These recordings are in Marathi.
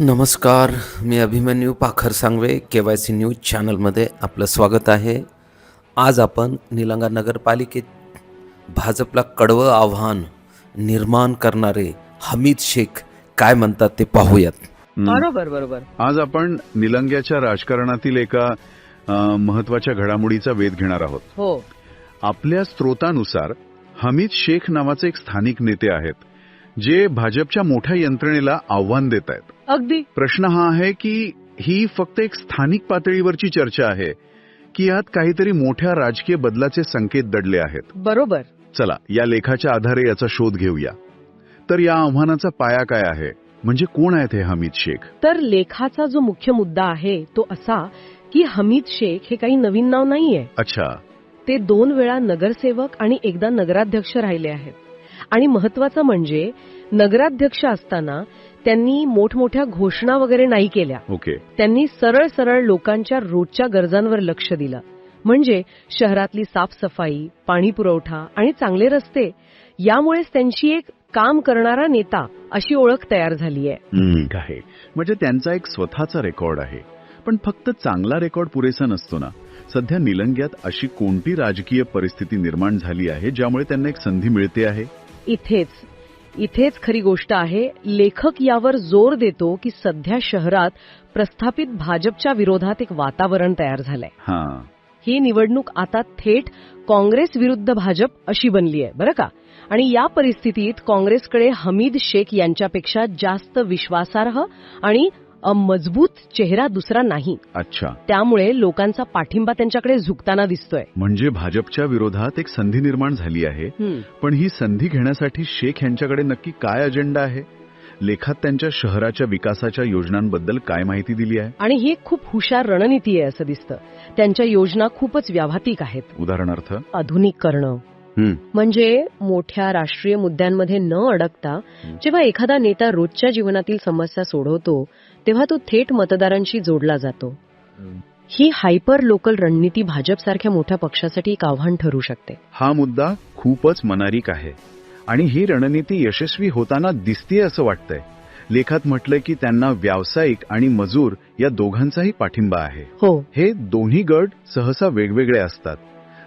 नमस्कार मी Abhimanyu Pakhar Sangave K Y C news चॅनलमध्ये आपलं स्वागत आहे. आज आपण निलंगा नगरपालिकेत भाजपला कडवं आव्हान निर्माण करणारे हमीद शेख काय म्हणतात ते पाहूयात. बरोबर बरोबर. आज आपण निलंग्याच्या राजकारणातील एका महत्त्वाच्या घडामोडीचा वेध घेणार आहोत. हो. आपल्या स्रोतानुसार हमीद शेख नावाचे एक स्थानिक नेते आहेत जे भाजपच्या मोठ्या यंत्रणेला आव्हान देत आहेत. अगदी. प्रश्न हा आहे की ही फक्त एक स्थानिक पातळीवरची चर्चा आहे की यात काहीतरी मोठ्या राजकीय बदलाचे संकेत दडले आहेत. बरोबर. चला या लेखाच्या आधारे याचा शोध घेऊया. तर या आव्हानाचा पाया काय आहे? म्हणजे कोण आहेत हे हमीद शेख? तर लेखाचा जो मुख्य मुद्दा आहे तो असा की हमीद शेख हे काही नवीन नाव नाहीये. अच्छा. ते दोन वेळा नगरसेवक आणि एकदा नगराध्यक्ष राहिले आहेत. आणि महत्वाचं म्हणजे नगराध्यक्ष असताना त्यांनी मोठमोठ्या घोषणा वगैरे नाही केल्या. ओके. त्यांनी सरळ सरळ लोकांच्या रोजच्या गरजांवर लक्ष दिलं. म्हणजे शहरातली साफसफाई पाणी पुरवठा आणि चांगले रस्ते यामुळेच त्यांची एक काम करणारा नेता अशी ओळख तयार झाली आहे. म्हणजे त्यांचा एक स्वतःचा रेकॉर्ड आहे. पण फक्त चांगला रेकॉर्ड पुरेसा नसतो ना. सध्या निलंग्यात अशी कोणती राजकीय परिस्थिती निर्माण झाली आहे ज्यामुळे त्यांना एक संधी मिळते आहे? इथेच. इथेच खरी गोष्ट आहे लेखक यावर जोर देतो की सध्या शहरात प्रस्थापित भाजपच्या विरोधात एक वातावरण तयार झालंय. हा. ही निवडणूक आता थेट काँग्रेस विरुद्ध भाजप अशी बनली आहे बरं का? आणि या परिस्थितीत काँग्रेसकडे हमीद शेख यांच्यापेक्षा जास्त विश्वासार्ह आणि मजबूत चेहरा दुसरा नाही. अच्छा. त्यामुळे लोकांचा पाठिंबा त्यांच्याकडे झुकताना दिसतोय. म्हणजे भाजपच्या विरोधात एक संधी निर्माण झाली आहे. पण ही संधी घेण्यासाठी शेख यांच्याकडे नक्की काय अजेंडा आहे? लेखात त्यांच्या शहराच्या विकासाच्या योजनांबद्दल काय माहिती दिली आहे? आणि ही खूप हुशार रणनीती आहे असं दिसतं. त्यांच्या योजना खूपच व्यावहातिक आहेत. उदाहरणार्थ? आधुनिककरण. हं, म्हणजे मोठ्या राष्ट्रीय मुद्द्यांमध्ये न अडकता जेव्हा एखादा नेता रोजच्या जीवनातील समस्या सोडवतो तेव्हा तो थेट मतदारांशी जोडला जातो. ही हायपर लोकल रणनीती भाजपसारख्या मोठ्या पक्षासाठी एक आव्हान ठरू शकते. हा मुद्दा खूपच मनारिक आहे. आणि ही रणनीती यशस्वी होताना दिसतीये असं वाटतंय. लेखात म्हटलंय की त्यांना व्यावसायिक आणि मजूर या दोघांचाही पाठिंबा आहे. हो. हे दोन्ही गट सहसा वेगवेगळे असतात.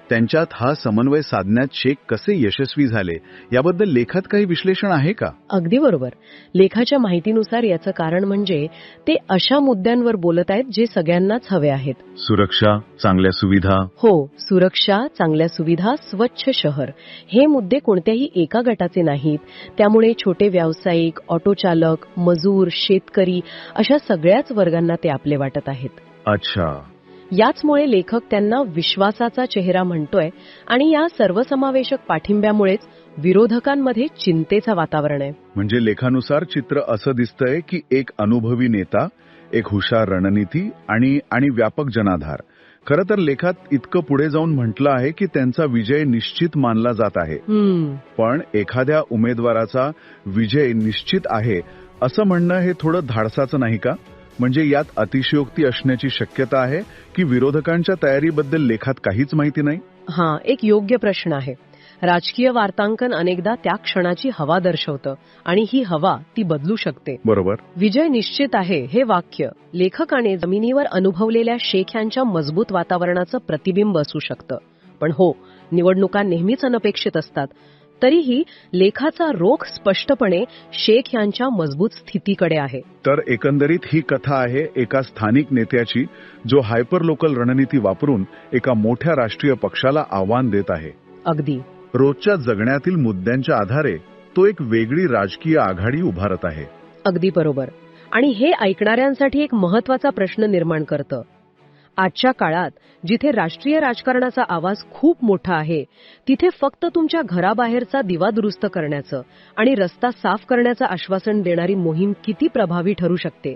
त्यांच्यात हा समन्वय साधण्यात शेख कसे यशस्वी झाले याबद्दल लेखात काही विश्लेषण आहे का? अगदी बरोबर. लेखाच्या माहितीनुसार याचं कारण म्हणजे ते अशा मुद्द्यांवर बोलत आहेत जे सगळ्यांनाच हवे आहेत. सुरक्षा चांगल्या सुविधा? हो सुरक्षा चांगल्या सुविधा स्वच्छ शहर. हे मुद्दे कोणत्याही एका गटाचे नाहीत. त्यामुळे छोटे व्यावसायिक ऑटो चालक मजूर शेतकरी अशा सगळ्याच वर्गांना ते आपले वाटत आहेत. अच्छा. याचमुळे लेखक त्यांना विश्वासाचा चेहरा म्हणतोय आणि या सर्वसमावेशक पाठिंब्यामुळेच विरोधकांमध्ये चिंतेचं वातावरण आहे. म्हणजे लेखानुसार चित्र असं दिसतंय की एक अनुभवी नेता एक हुशार रणनीती आणि आणि व्यापक जनाधार. खरं तर लेखात इतकं पुढे जाऊन म्हटलं आहे की त्यांचा विजय निश्चित मानला जात आहे. पण एखाद्या उमेदवाराचा विजय निश्चित आहे असं म्हणणं हे थोडं धाडसाचं नाही का? म्हणजे यात अतिशयोक्ती असण्याची शक्यता आहे की विरोधकांच्या तयारीबद्दल लेखात काहीच माहिती नाही? हा एक योग्य प्रश्न आहे. राजकीय वार्तांकन अनेकदा त्या क्षणाची हवा दर्शवतं आणि ही हवा ती बदलू शकते. बरोबर. विजय निश्चित आहे हे वाक्य. लेखकाने जमिनीवर अनुभवलेल्या शेख यांच्या मजबूत वातावरणाचं प्रतिबिंब असू शकतं. पण हो निवडणुका नेहमीच अनपेक्षित असतात. तरीही लेखाचा रोख स्पष्टपणे शेख यांच्या मजबूत स्थितीकडे आहे. तर एकंदरीत ही कथा आहे एका स्थानिक नेत्याची जो हायपर लोकल रणनीती वापरून एका मोठ्या राष्ट्रीय पक्षाला आव्हान देत आहे. अगदी. रोजच्या जगण्यातील मुद्द्यांच्या आधारे तो एक वेगळी राजकीय आघाडी उभारत आहे. अगदी बरोबर. आणि हे ऐकणाऱ्यांसाठी एक महत्त्वाचा प्रश्न निर्माण करतं. आजच्या काळात जिथे राष्ट्रीय राजकारणाचा आवाज खूप मोठा आहे तिथे फक्त तुमच्या घराबाहेरचा दिवा दुरुस्त करण्याचं आणि रस्ता साफ करण्याचं आश्वासन देणारी मोहीम किती प्रभावी ठरू शकते?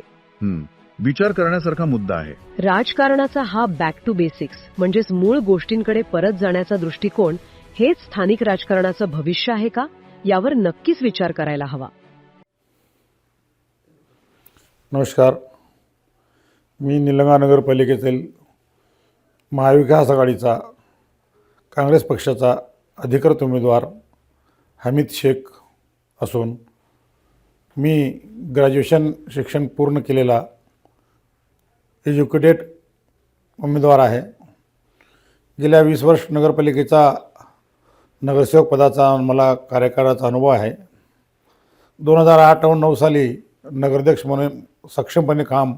विचार करण्यासारखा मुद्दा आहे. राजकारणाचा हा बॅक टू बेसिक्स म्हणजेच मूळ गोष्टींकडे परत जाण्याचा दृष्टिकोन हेच स्थानिक राजकारणाचं भविष्य आहे का? यावर नक्कीच विचार करायला हवा. नमस्कार. मी निलंगा नगरपालिकेतील महाविकास आघाडीचा काँग्रेस पक्षाचा अधिकृत उमेदवार हमीद शेख असून मी ग्रॅज्युएशन शिक्षण पूर्ण केलेला एज्युकेटेड उमेदवार आहे. गेल्या वीस वर्ष नगरपालिकेचा नगरसेवक पदाचा मला कार्यकाळाचा अनुभव आहे. दोन हजार आठ नऊ साली नगराध्यक्ष म्हणून सक्षमपणे काम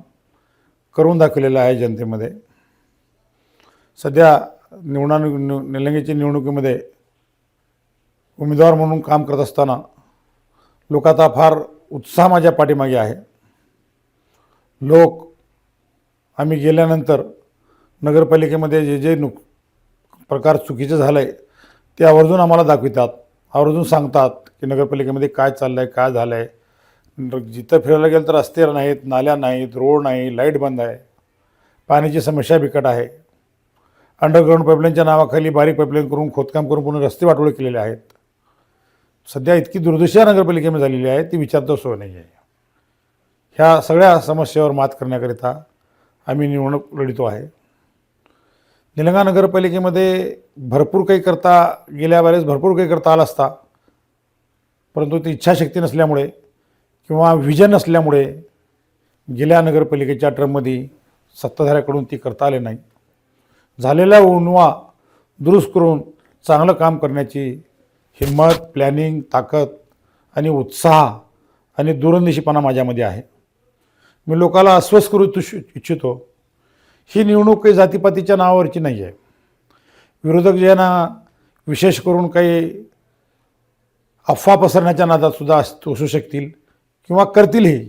करून दाखवलेलं आहे जनतेमध्ये. सध्या निवडणान निव निलंगेच्या निवडणुकीमध्ये उमेदवार म्हणून काम करत असताना लोकांचा फार उत्साह माझ्या पाठीमागे आहे. लोक आम्ही गेल्यानंतर नगरपालिकेमध्ये जे जे नुक प्रकार चुकीचं झालं आहे ते आवर्जून आम्हाला दाखवितात. आवर्जून सांगतात की नगरपालिकेमध्ये काय चाललं आहे काय झालं आहे जिथं फिरायला गेलं तर रस्ते नाहीत नाल्या नाहीत रोड नाही लाइट बंद आहे. पाण्याची समस्या बिकट आहे. अंडरग्राऊंड पाईपलाईनच्या नावाखाली बारीक पाईपलाईन करून खोदकाम करून पूर्ण रस्ते वाटोळे केलेले आहेत. सध्या इतकी दुर्दशा नगरपालिकेमध्ये झालेली आहे ती विचारतो सोय नाही आहे. ह्या सगळ्या समस्येवर मात करण्याकरिता आम्ही निवडणूक लढितो आहे. निलंगा नगरपालिकेमध्ये भरपूर काही करता गेल्या वेळेस भरपूर काही करता आला असता परंतु ती इच्छाशक्ती नसल्यामुळे किंवा विजन नसल्यामुळे गेल्या नगरपालिकेच्या टर्ममध्ये सत्ताधाऱ्याकडून ती करता आले नाही. झालेला उणवा दुरुस्त करून चांगलं काम करण्याची हिंमत प्लॅनिंग ताकद आणि उत्साह आणि दूरंदेशीपणा माझ्यामध्ये आहे. मी लोकाला अस्वस्थ करू इच्छितो. ही निवडणूक काही जातीपातीच्या नावावरची नाही आहे. विरोधक ज्यांना विशेष करून काही अफवा पसरण्याच्या नादात सुद्धा असू शकतील किंवा करतीलही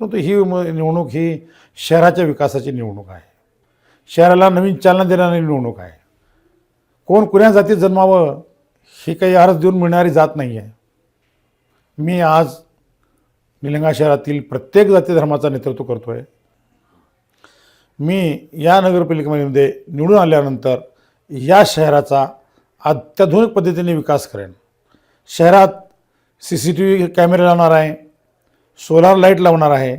परंतु ही म- निवडणूक ही शहराच्या विकासाची निवडणूक आहे. शहराला नवीन चालना देणारी निवडणूक आहे. कोण कुण्या जातीत जन्मावं ही काही अर्ज देऊन मिळणारी जात नाही आहे मी आज निलंगा शहरातील प्रत्येक जाती धर्माचा नेतृत्व करतो आहे मी या नगरपालिकेमध्ये निवडून आल्यानंतर या शहराचा अत्याधुनिक पद्धतीने विकास करेन. शहरात सी सी टी व्ही कॅमेरे लावणार आहे. सोलार लाइट लावणार आहे.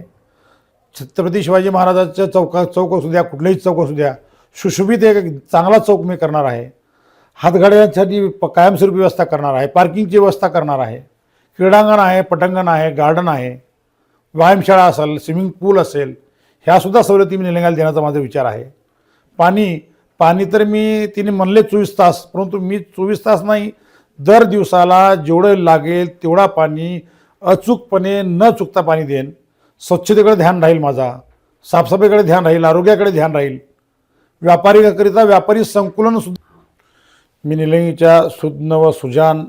छत्रपती शिवाजी महाराजाच्या चौका चौक असू द्या कुठलेही चौक असू द्या सुशोभित एक चांगला चौक मी करणार आहे. हातगाड्यांसाठी प कायमस्वरूपी व्यवस्था करणार आहे. पार्किंगची व्यवस्था करणार आहे. क्रीडांगण आहे पटांगण आहे गार्डन आहे. व्यायामशाळा असेल स्विमिंग पूल असेल ह्यासुद्धा सवलती मी निलंगाला देण्याचा माझा विचार आहे. पाणी पाणी तर मी तिने म्हणले चोवीस तास परंतु मी चोवीस तास नाही. दर दिवसाला जेवढं लागेल तेवढा पाणी अचूकपणे न चुकता पाणी देईन स्वच्छतेकडे ध्यान राहील माझा. साफसफाईकडे ध्यान राहील आरोग्याकडे ध्यान राहील. व्यापारीकरिता व्यापारी संकुलन सुद्धा मी निलंगीच्या सुज्ञ व सुजान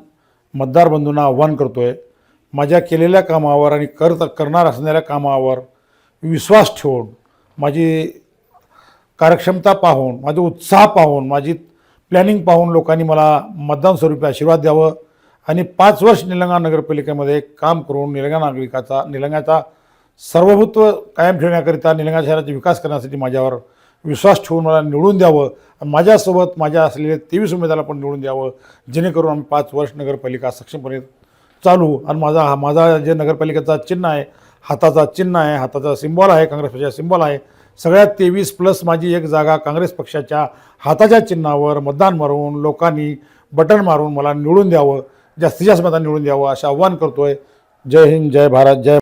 मतदार बंधूंना आव्हान करतो आहे माझ्या केलेल्या कामावर आणि करत करणार असणाऱ्या कामावर विश्वास ठेवून माझी कार्यक्षमता पाहून माझा उत्साह पाहून माझी प्लॅनिंग पाहून लोकांनी मला मतदान स्वरूपी आशीर्वाद द्यावं. आणि पाच वर्ष निलंगा नगरपालिकेमध्ये काम करून निलंगा नागरिकाचा निलंगाचा सर्वभूत्व कायम ठेवण्याकरिता निलंगा शहराचा विकास करण्यासाठी माझ्यावर विश्वास ठेवून मला निवडून द्यावं. आणि माझ्यासोबत माझ्या असलेले तेवीस उमेदवाराला पण निवडून द्यावं. जेणेकरून आम्ही पाच वर्ष नगरपालिका सक्षमपणे चालू आणि माझा हा माझा जे नगरपालिकेचा चिन्ह आहे हाताचा चिन्ह आहे हाताचा सिम्बॉल आहे काँग्रेस पक्षाचा सिम्बॉल आहे सगळ्यात तेवीस प्लस माझी एक जागा काँग्रेस पक्षाच्या हाताच्या चिन्हावर मतदान मारून लोकांनी बटन मारून मला निवडून द्यावं. जास्तीत जास्त मतांनी निवडून द्यावं असं आव्हान करतोय. जय हिंद जय भारत जय